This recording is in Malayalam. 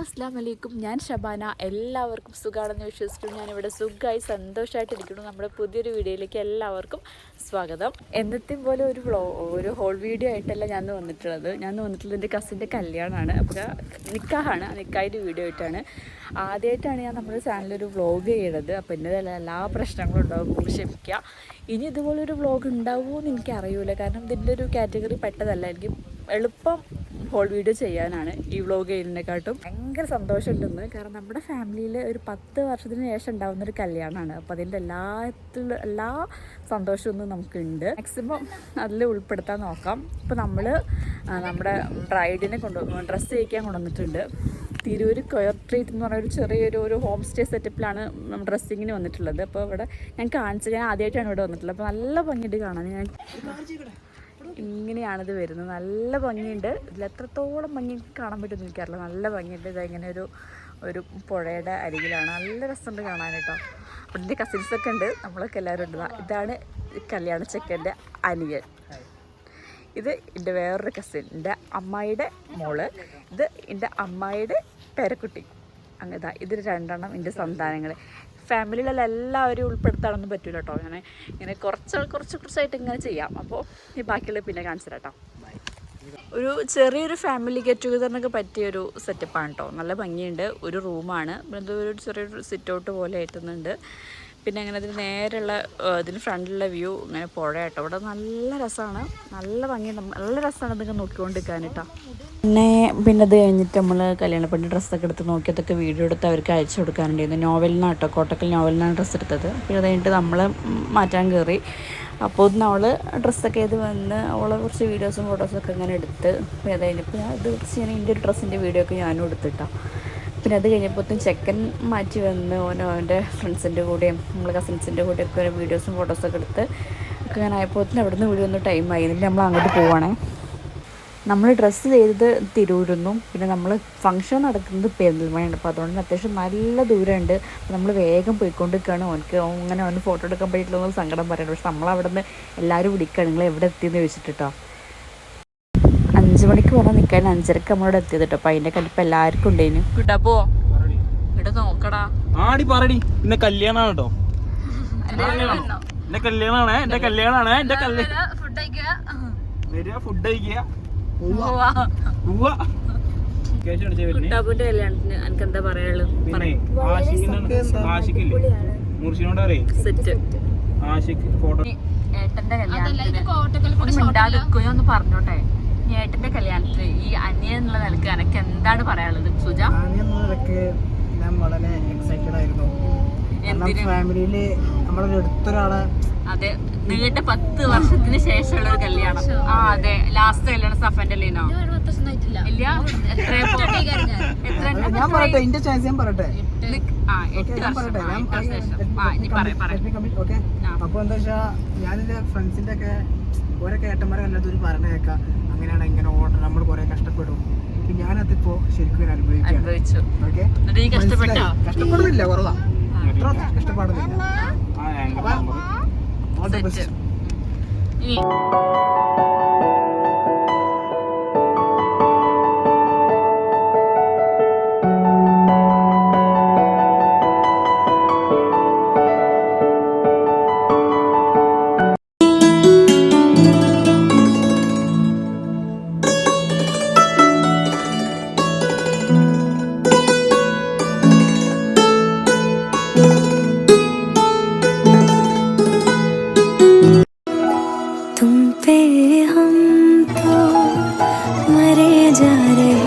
അസ്സാം വലൈക്കും ഞാൻ ഷബാന. എല്ലാവർക്കും സുഖമാണെന്ന് വിശ്വസിക്കുന്നു. ഞാനിവിടെ സുഖമായി സന്തോഷമായിട്ടിരിക്കുന്നു നമ്മുടെ പുതിയൊരു വീഡിയോയിലേക്ക് എല്ലാവർക്കും സ്വാഗതം. എന്നത്തെയും പോലെ ഒരു വ്ളോ ഒരു ഹോൾ വീഡിയോ ആയിട്ടല്ല ഞാൻ വന്നിട്ടുള്ളത്. ഞാൻ വന്നിട്ടുള്ളത് എന്റെ കസിന്റെ കല്യാണമാണ് അപ്പോൾ നിക്കാഹാണ്. ആ നിക്കാഹിന്റെ വീഡിയോ ആയിട്ടാണ്. ആദ്യമായിട്ടാണ് ഞാൻ നമ്മുടെ ചാനലൊരു വ്ളോഗ് ചെയ്യണത്. അപ്പോൾ എന്റെ എല്ലാ പ്രശ്നങ്ങളും ഉണ്ടാവും. ക്ഷമിക്കുക ഇനി ഇതുപോലൊരു വ്ളോഗ് ഉണ്ടാവുമോ എന്ന് എനിക്കറിയില്ല കാരണം ഇതിന്റെ ഒരു കാറ്റഗറി പെട്ടതല്ല. എനിക്ക് എളുപ്പം ഹോൾ വീഡിയോ ചെയ്യാനാണ് ഈ വ്ളോഗ് ചെയ്യുന്നതിനെക്കാട്ടും. ഭയങ്കര സന്തോഷമുണ്ടെന്ന്. കാരണം നമ്മുടെ ഫാമിലിയിൽ ഒരു പത്ത് വർഷത്തിന് ശേഷം ഉണ്ടാകുന്ന ഒരു കല്യാണമാണ്. അപ്പോൾ അതിന്റെ എല്ലാത്തിലും എല്ലാ സന്തോഷമൊന്നും നമുക്കുണ്ട്. മാക്സിമം അതിൽ ഉൾപ്പെടുത്താൻ നോക്കാം. ഇപ്പോൾ നമ്മൾ നമ്മുടെ ബ്രൈഡിനെ കൊണ്ട് ഡ്രസ്സ് ചെയ്യിക്കാൻ കൊണ്ടുവന്നിട്ടുണ്ട്. തിരൂർ കൊയർ ട്രീറ്റ് എന്ന് പറയുന്ന ഒരു ചെറിയൊരു ഒരു ഹോം സ്റ്റേ സെറ്റപ്പിലാണ് ഡ്രസ്സിങ്ങിന് വന്നിട്ടുള്ളത്. അപ്പോൾ ഇവിടെ ഞാൻ കാണിച്ചത് ഞാൻ ആദ്യമായിട്ടാണ് ഇവിടെ വന്നിട്ടുള്ളത്. അപ്പോൾ നല്ല ഭംഗിയിട്ട് കാണാൻ ഞാൻ ഇങ്ങനെയാണിത് വരുന്നത്. നല്ല ഭംഗിയുണ്ട്. ഇതിൽ എത്രത്തോളം ഭംഗി കാണാൻ പറ്റുമെന്ന് എനിക്കറിയില്ല. നല്ല ഭംഗിയുണ്ട്. ഇതെങ്ങനെ ഒരു ഒരു പുഴയുടെ അരികിലാണ്. നല്ല രസമുണ്ട് കാണാൻ കേട്ടോ. അപ്പോൾ എന്റെ കസിൻസൊക്കെ ഉണ്ട്. നമ്മളൊക്കെ എല്ലാവരും ഉണ്ട്. ഇതാണ് കല്യാണ ചെക്കന്റെ അനിയൻ. ഇത് എന്റെ വേറൊരു കസിൻ എന്റെ അമ്മായിയുടെ മോൾ. ഇത് എന്റെ അമ്മായിയുടെ പേരക്കുട്ടി. അങ്ങനെ ഇത് രണ്ടെണ്ണം എന്റെ സന്താനങ്ങൾ ഫാമിലിയിലുള്ള എല്ലാവരും ഉൾപ്പെടുത്താനൊന്നും പറ്റില്ല കേട്ടോ ഞാൻ ഇങ്ങനെ കുറച്ച് കുറച്ച് കുറച്ചായിട്ട് ഇങ്ങനെ ചെയ്യാം. അപ്പോൾ ഈ ബാക്കിയുള്ള പിന്നെ കാണിച്ചു കേട്ടോ ഒരു ചെറിയൊരു ഫാമിലി ഗെറ്റ് ടുഗദറിനൊക്കെ പറ്റിയൊരു സെറ്റപ്പാണ് കേട്ടോ നല്ല ഭംഗിയുണ്ട്. ഒരു റൂമാണ്. ഒരു ചെറിയൊരു സിറ്റ് ഔട്ട് പോലെ എത്തുന്നുണ്ട്. പിന്നെ അങ്ങനെ അതിന് നേരെയുള്ള ഇതിന് ഫ്രണ്ടിലുള്ള വ്യൂ ഇങ്ങനെ പുഴ കേട്ടോ. നല്ല രസമാണ് നല്ല ഭംഗി നല്ല രസമാണ് ഇതൊക്കെ നോക്കിക്കൊണ്ടിരിക്കാൻ കേട്ടോ പിന്നെ പിന്നെ അത് കഴിഞ്ഞിട്ട് നമ്മൾ കല്യാണപ്പെട്ട് ഡ്രസ്സൊക്കെ എടുത്ത് നോക്കി അതൊക്കെ വീഡിയോ എടുത്ത് അവർക്ക് അയച്ചു കൊടുക്കാനുണ്ടായിരുന്നു. നോവലിനാണ് കേട്ടോ കോട്ടക്കൽ നോവലിനാണ് ഡ്രസ്സ് എടുത്തത്. പിന്നെ അത് കഴിഞ്ഞിട്ട് നമ്മൾ മാറ്റാൻ കയറി. അപ്പോൾ ഒന്ന് അവൾ ഡ്രസ്സൊക്കെ ചെയ്ത് വന്ന് അവളെ കുറച്ച് വീഡിയോസും ഫോട്ടോസും ഫോട്ടോസൊക്കെ ഇങ്ങനെ എടുത്ത് പിന്നെ അത് കഴിഞ്ഞപ്പോൾ അത് കുറച്ച് ഞാൻ എന്റെ ഡ്രസ്സിന്റെ വീഡിയോ ഒക്കെ ഞാനും എടുത്തിട്ടാണ് പിന്നെ അത് കഴിഞ്ഞപ്പോഴത്തും ചെക്കൻ മാറ്റി വന്ന് ഓനോ അവന്റെ ഫ്രണ്ട്സിന്റെ കൂടെയും നമ്മൾ കസിൻസിന്റെ കൂടെയൊക്കെ ഓരോ വീഡിയോസും ഫോട്ടോസൊക്കെ എടുത്ത് ഒക്കെ അങ്ങനെ ആയപ്പോഴത്തേനും അവിടെ നിന്ന് ടൈം ആയി. ടൈമായി നമ്മൾ അങ്ങോട്ട് പോവാണേ. നമ്മൾ ഡ്രസ്സ് ചെയ്തത് തിരൂരുന്നു. പിന്നെ നമ്മൾ ഫംഗ്ഷൻ നടക്കുന്നത് പെരിന്തൽമണ്ണയാണ്. അപ്പോൾ അതുകൊണ്ട് അത്യാവശ്യം നല്ല ദൂരമുണ്ട്. അപ്പോൾ നമ്മൾ വേഗം പോയിക്കൊണ്ടിരിക്കുകയാണ്. ഓനക്ക് അങ്ങനെ അവന് ഫോട്ടോ എടുക്കാൻ പറ്റിയിട്ടില്ലെന്ന് സങ്കടം പറയുന്നത് പക്ഷെ നമ്മൾ അവിടെ നിന്ന് എല്ലാവരും വിളിക്കുകയാണ്. നിങ്ങൾ എവിടെ എത്തിയെന്ന് ചോദിച്ചിട്ടോ അഞ്ച് മണിക്ക് പോകാൻ നിൽക്കാൻ അഞ്ചരക്ക് നമ്മളോട് എത്തിയത് കേട്ടോ. അപ്പൊ അതിന്റെ കലിപ്പ് എല്ലാവർക്കും ഉണ്ടേനു. കിട്ടാ പോ. ഇവിടെ നോക്കടാ. ആടി പറടി. ഇന്നെ കല്യാണാണ് കേട്ടോ. എന്റെ കല്യാണാണ്. എന്റെ കല്യാണാണ്. എന്റെ കല്യാണം ഫുഡ് കഴിക്കുക. എന്താ പറയാനുള്ളത്? പിന്നെ പറഞ്ഞോട്ടെ. ഏട്ടന്റെ കല്യാണത്തിൽ ഈ അനിയൻ എന്നുള്ള നിലയ്ക്ക് എനക്ക് എന്താണ് പറയാനുള്ളത്? സുജ? ഞാൻ വളരെ എക്സൈറ്റഡ് ആയിരുന്നു. ഫാമിലിയിൽ നമ്മളൊരു അടുത്തൊരാളെ അതെ നീണ്ട പത്ത് വർഷത്തിന് ശേഷമുള്ള ഒരു കല്യാണം. ആ അതെ ലാസ്റ്റ് കല്യാണം സഫന്റെ അല്ലേനോ ഇല്ല? എത്ര? എത്ര ഞാൻ പറയട്ടെ? എന്റെ ചാൻസ് ഞാൻ പറയട്ടെ ഞാൻ ഞാൻ. അപ്പൊ എന്താ വെച്ചാ ഞാനെന്റെ ഫ്രണ്ട്സിന്റെ ഒക്കെ ഓരോ കണ്ടത് ഒരു പറഞ്ഞ കേൾക്കാം അങ്ങനെയാണ് ഇങ്ങനെ ഓർഡർ നമ്മൾ കുറെ കഷ്ടപ്പെടും. ഇപ്പൊ ഞാനതിപ്പോ ശരിക്കും അനുഭവിച്ചു. ഓക്കെ? എന്നിട്ട് ഈ കഷ്ടപ്പെട്ടോ? കഷ്ടപ്പെടുന്നില്ല കുറവാ. അത്ര കഷ്ടപ്പാടുന്നില്ല ആ हम तो मरे जा रहे